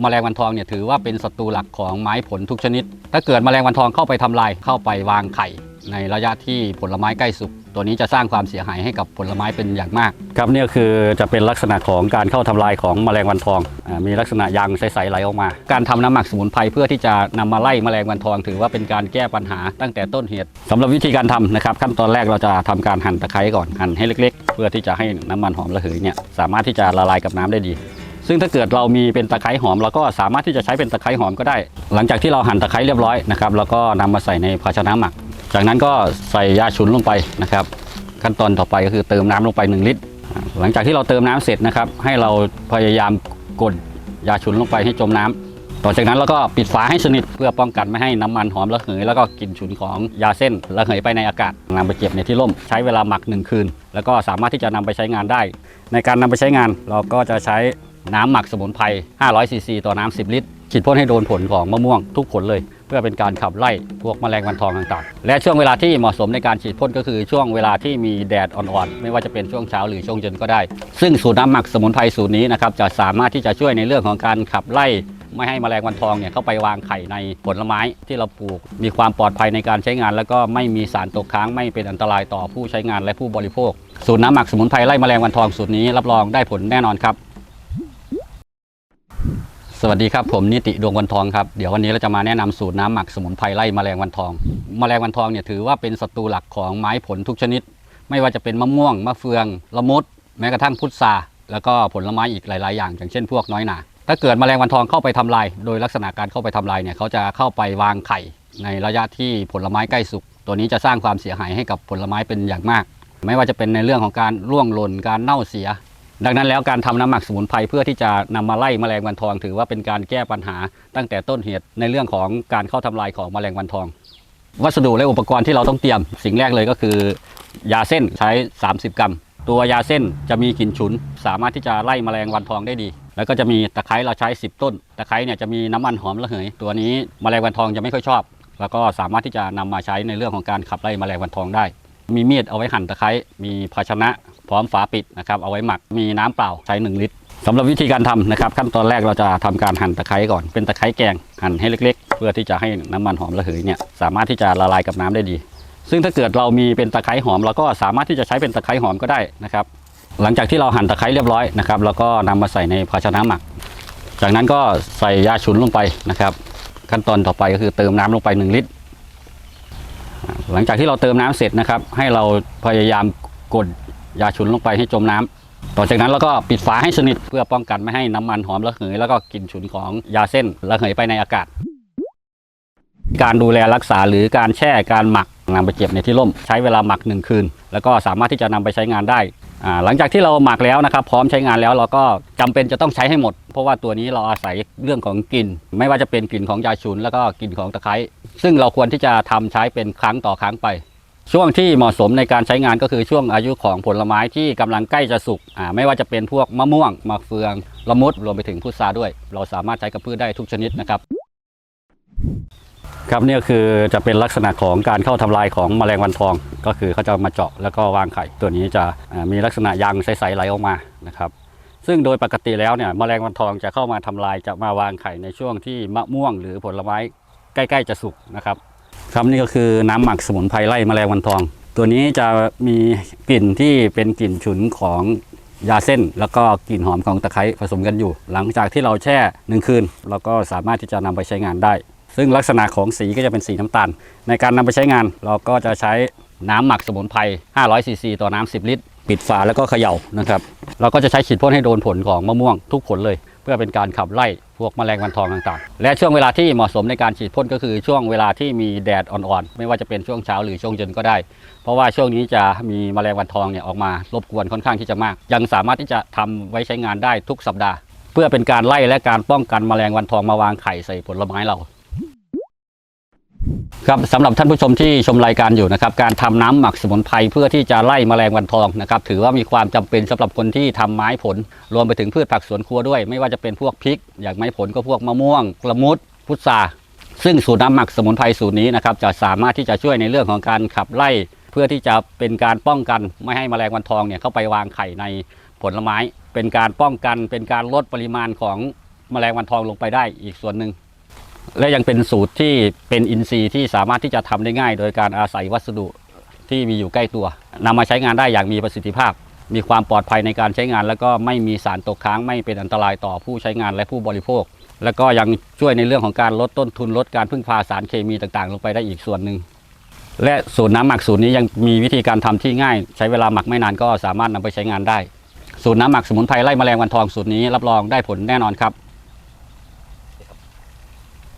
แมลงวันทองเนี่ยถือว่าเป็นศัตรูหลักของไม้ผลทุกชนิด ถ้าเกิดแมลงวันทองเข้าไปทำลายเข้าไปวางไข่ ในระยะที่ผลไม้ใกล้สุกตัวนี้จะสร้างความเสียหายให้กับผลไม้เป็นอย่างมาก ครับเนี่ยคือจะเป็นลักษณะของการเข้าทำลายของแมลงวันทองอมีลักษณะยางใสๆไหลออกมา การทำน้ำหมักสมุนไพรเพื่อที่จะนำมาไล่แมลงวันทอง ถือว่าเป็นการแก้ปัญหาตั้งแต่ต้นเหตุสำหรับวิธีการทำนะครับ ขั้นตอนแรกเราจะทำการหั่นตะไคร้ก่อนหั่นให้เล็ก ๆ เพื่อที่จะให้น้ำมันหอมระเหยเนี่ยสามารถที่จะละลายกับน้ำได้ดี ซึ่งถ้าเกิดเรามีเป็นตะไคร้หอมเราก็สามารถที่จะใช้เป็นตะไคร้หอมก็ได้ หลังจากที่เราหั่นตะไคร้เรียบร้อยนะครับเราก็นำมาใส่ในภาชนะหมัก จากนั้นก็ใส่ยาฉุนลงไปนะครับ ขั้นตอนต่อไปก็คือเติมน้ำลงไป 1 ลิตร หลังจากที่เราเติมน้ำเสร็จนะครับ ให้เราพยายามกดยาฉุนลงไปให้จมน้ำต่อจากนั้นเราก็ปิดฝาให้สนิทเพื่อป้องกันไม่ให้น้ำมันหอมระเหยแล้วก็กลิ่นฉุนของยาเส้นระเหยไปในอากาศนำไปเก็บในที่ร่มใช้เวลาหมัก 1 คืน แล้วก็สามารถที่จะนำไปใช้งานได้ ในการนำไปใช้งานเราก็จะใช้ น้ำหมักสมุนไพร 500 ซีซี ต่อน้ำ 10 ลิตร ฉีดพ่นให้โดนผลของมะม่วงทุกผลเลย เพื่อเป็นการขับไล่พวกแมลงวันทองต่างๆ และช่วงเวลาที่เหมาะสมในการฉีดพ่นก็คือช่วงเวลาที่มีแดดอ่อนๆ ไม่ว่าจะเป็นช่วงเช้าหรือช่วงเย็นก็ได้ ซึ่งสูตรน้ำหมักสมุนไพรสูตรนี้นะครับจะสามารถที่จะช่วยในเรื่องของการขับไล่ไม่ให้แมลงวันทองเนี่ยเข้าไปวางไข่ในผลไม้ที่เราปลูก มีความปลอดภัยในการใช้งาน แล้วก็ไม่มีสารตกค้างไม่เป็นอันตรายต่อผู้ใช้งานและผู้บริโภค สูตรน้ำหมักสมุนไพรไล่แมลงวันทองสูตรนี้รับรองได้ผลแน่นอนครับ สวัสดีครับผมนิติดวงวันทองครับเดี๋ยววันนี้เราจะมาแนะนำสูตรน้ำหมักสมุนไพรไล่แมลงวันทองแมลงวันทองเนี่ยถือว่าเป็นศัตรูหลักของไม้ผลทุกชนิด ไม่ว่าจะเป็นมะม่วงมะเฟืองละมุดแม้กระทั่งพุทราแล้วก็ผลไม้อีกหลาย ๆ อย่าง อย่างเช่นพวกน้อยหนาถ้าเกิดแมลงวันทองเข้าไปทำลาย โดยลักษณะการเข้าไปทำลายเนี่ยเขาจะเข้าไปวางไข่ ในระยะที่ผลไม้ใกล้สุกตัวนี้จะสร้างความเสียหายให้กับผลไม้เป็นอย่างมาก ไม่ว่าจะเป็นในเรื่องของการร่วงหล่นการเน่าเสีย ดังนั้นแล้วการทำน้ำหมักสมุนไพรเพื่อที่จะนำมาไล่แมลงวันทอง ถือว่าเป็นการแก้ปัญหาตั้งแต่ต้นเหตุในเรื่องของการเข้าทำลายของแมลงวันทอง วัสดุและอุปกรณ์ที่เราต้องเตรียม สิ่งแรกเลยก็คือยาเส้นใช้ 30 กรัม ตัวยาเส้นจะมีกลิ่นฉุน สามารถที่จะไล่แมลงวันทองได้ดี แล้วก็จะมีตะไคร้เราใช้ 10 ต้น ตะไคร้เนี่ยจะมีน้ำมันหอมระเหย ตัวนี้แมลงวันทองจะไม่ค่อยชอบ แล้วก็สามารถที่จะนำมาใช้ในเรื่องของการขับไล่แมลงวันทองได้ มีมีดเอาไว้หั่นตะไคร้ มีภาชนะ พร้อมฝาปิดนะครับ เอาไว้หมัก มีน้ำเปล่าใช้ 1 ลิตรสำหรับวิธีการทำนะครับ ขั้นตอนแรกเราจะทำการหั่นตะไคร้ก่อน เป็นตะไคร้แกงหั่นให้เล็ก ๆ เพื่อที่จะให้น้ำมันหอมระเหยเนี่ยสามารถที่จะละลายกับน้ำได้ดี ซึ่งถ้าเกิดเรามีเป็นตะไคร้หอมเราก็สามารถที่จะใช้เป็นตะไคร้หอมก็ได้นะครับ หลังจากที่เราหั่นตะไคร้เรียบร้อยนะครับเราก็นำมาใส่ในภาชนะหมัก จากนั้นก็ใส่ยาฉุนลงไปนะครับ ขั้นตอนต่อไปก็คือเติมน้ำลงไป 1 ลิตร หลังจากที่เราเติมน้ำเสร็จนะครับ ให้เราพยายามกดยาฉุนลงไปให้จมน้ำต่อจากนั้นเราก็ปิดฝาให้สนิทเพื่อป้องกันไม่ให้น้ำมันหอมระเหยแล้วก็กลิ่นฉุนของยาเส้นระเหยไปในอากาศ การดูแลรักษาหรือการแช่การหมักนำไปเก็บในที่ร่ม ใช้เวลาหมัก1คืน แล้วก็สามารถที่จะนำไปใช้งานได้หลังจากที่เราหมักแล้วนะครับ พร้อมใช้งานแล้วเราก็จำเป็นจะต้องใช้ให้หมด เพราะว่าตัวนี้เราอาศัยเรื่องของกลิ่น ไม่ว่าจะเป็นกลิ่นของยาฉุน แล้วก็กลิ่นของตะไคร้ ซึ่งเราควรที่จะทำใช้เป็นครั้งต่อครั้งไป ช่วงที่เหมาะสมในการใช้งานก็คือช่วงอายุของผลไม้ที่กำลังใกล้จะสุกอ่าไม่ว่าจะเป็นพวกมะม่วงมะเฟืองละมุดรวมไปถึงพุทราด้วย เราสามารถใช้กับพืชได้ทุกชนิดนะครับ ครับเนี่ยคือจะเป็นลักษณะของการเข้าทำลายของแมลงวันทอง ก็คือเขาจะมาเจาะแล้วก็วางไข่ตัวนี้จะมีลักษณะยางใสๆไหลออกมานะครับซึ่งโดยปกติแล้วเนี่ยแมลงวันทองจะเข้ามาทำลายจะมาวางไข่ในช่วงที่มะม่วงหรือผลไม้ ใกล้ ๆ จะสุกนะครับ ครับนี่ก็คือน้ำหมักสมุนไพรไล่แมลงวันทอง ตัวนี้จะมีกลิ่นที่เป็นกลิ่นฉุนของยาเส้น แล้วก็กลิ่นหอมของตะไคร้ผสมกันอยู่ หลังจากที่เราแช่หนึ่งคืน เราก็สามารถที่จะนำไปใช้งานได้ ซึ่งลักษณะของสีก็จะเป็นสีน้ำตาล ในการนำไปใช้งานเราก็จะใช้น้ำหมักสมุนไพร 500ซีซีต่อน้ำ10 ลิตร ปิดฝาแล้วก็เขย่านะครับ เราก็จะใช้ฉีดพ่นให้โดนผลของมะม่วงทุกผลเลย เพื่อเป็นการขับไล่พวกแมลงวันทองต่างๆ และช่วงเวลาที่เหมาะสมในการฉีดพ่นก็คือช่วงเวลาที่มีแดดอ่อนๆ ไม่ว่าจะเป็นช่วงเช้าหรือช่วงเย็นก็ได้ เพราะว่าช่วงนี้จะมีแมลงวันทองเนี่ยออกมารบกวนค่อนข้างที่จะมาก ยังสามารถที่จะทำไว้ใช้งานได้ทุกสัปดาห์ เพื่อเป็นการไล่และการป้องกันแมลงวันทองมาวางไข่ใส่ผลไม้เรา ครับสำหรับท่านผู้ชมที่ชมรายการอยู่นะครับการทำน้ำหมักสมุนไพรเพื่อที่จะไล่แมลงวันทองนะครับถือว่ามีความจำเป็นสำหรับคนที่ทำไม้ผล รวมไปถึงพืชผักสวนครัวด้วย ไม่ว่าจะเป็นพวกพริก อย่างไม้ผลก็พวกมะม่วงกละมุดพุทราซึ่งสูตรน้ำหมักสมุนไพรสูตรนี้นะครับจะสามารถที่จะช่วยในเรื่องของการขับไล่ เพื่อที่จะเป็นการป้องกันไม่ให้แมลงวันทองเนี่ยเข้าไปวางไข่ในผลไม้ เป็นการป้องกัน เป็นการลดปริมาณของแมลงวันทองลงไปได้อีกส่วนหนึ่ง และยังเป็นสูตรที่เป็นอินทรีย์ที่สามารถที่จะทำได้ง่าย โดยการอาศัยวัสดุที่มีอยู่ใกล้ตัวนำมาใช้งานได้อย่างมีประสิทธิภาพ มีความปลอดภัยในการใช้งาน แล้วก็ไม่มีสารตกค้างไม่เป็นอันตรายต่อผู้ใช้งานและผู้บริโภค แล้วก็ยังช่วยในเรื่องของการลดต้นทุนลดการพึ่งพาสารเคมีต่างๆ ลงไปได้อีกส่วนหนึ่งและสูตรน้ำหมักสูตรนี้ยังมีวิธีการทำที่ง่าย ใช้เวลาหมักไม่นานก็สามารถนำไปใช้งานได้ สูตรน้ำหมักสมุนไพรไล่แมลงวันทองสูตรนี้รับรองได้ผลแน่นอนครับ